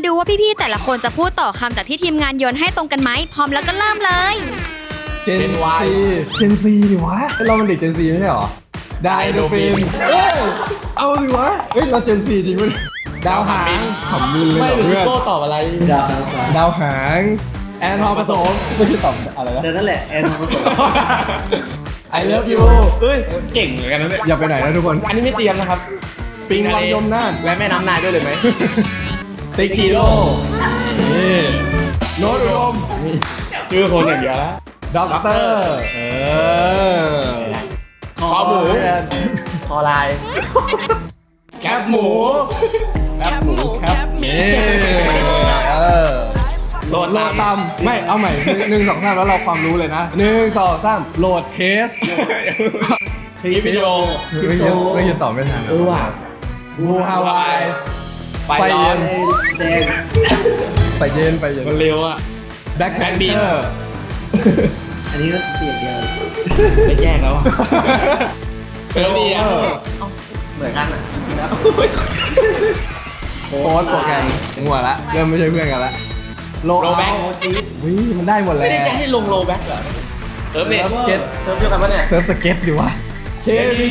มาดูว่าพี่ๆแต่ละคนจะพูดต่อคำจากที่ทีมงานโยนให้ตรงกันไหมพร้อมแล้วก็เริ่มเลย เจน Gen ซี Y เจนซีดิวะเรามันเด็กเจนซีไม่ใช่หรอไดโดฟิน Dinophil เอ้ยเอาดิวะเฮ้ยเราเจนซีจริงมั้ยดาวหางขำมินเลยไม่เหรอหรือเพื่อนโก้ตอบอะไรดาวค้างฟ้าดาวหางแอนทองผสมไม่ใช่ตอบอะไรนะ แต่นั่นแหละแอนทองผสม I love you เฮ้ยเก่งเหมือนกันนะเนี่ยอย่าไปไหนนะทุกคน อันนี้ไม่เตรียมนะครับ ปิงวังยมน่าน และแม่น้ำนายด้วยเลยไหม ติ๊กชิโร่นี่โน้ตอุดมชื่อคนอย่างเดียวแล้วด็อกเตอร์ เออคอหมูคอลาย แคบหมู แคบหมู แคบหมีเออโหลดโหลดตามไม่เอาใหม่หนึ่งหนึ่งสองสามแล้วเราความรู้เลยนะหนึ่งสองสามโหลดเทสคลิปวิดีโอไม่เยอะไม่เยอะตอบไม่ทันเออว่ะบูฮาวาย ไปไฟร้อเย็นนแดงไปเย็นไปเย็นมันเร็วอะ แบ็คแพน Black Bean เตอร์อันนี้ก็เปลี่ยนเดียวไม่แยกแล้วอะเออดีอะเหมือนกันอะโค้ดโปรแกรมงัวละเริ่มไม่ใช่เพื่อนกันละโลโลแบ็ควิมันได้หมดแล้วไม่ได้จะให้ลงโลแบ็คเหรอเออเนี่ยเซิร์ฟสเก็ตเซิร์ฟเดียวกันปะเนี่ยเซิร์ฟสเก็ตดิวะเคดี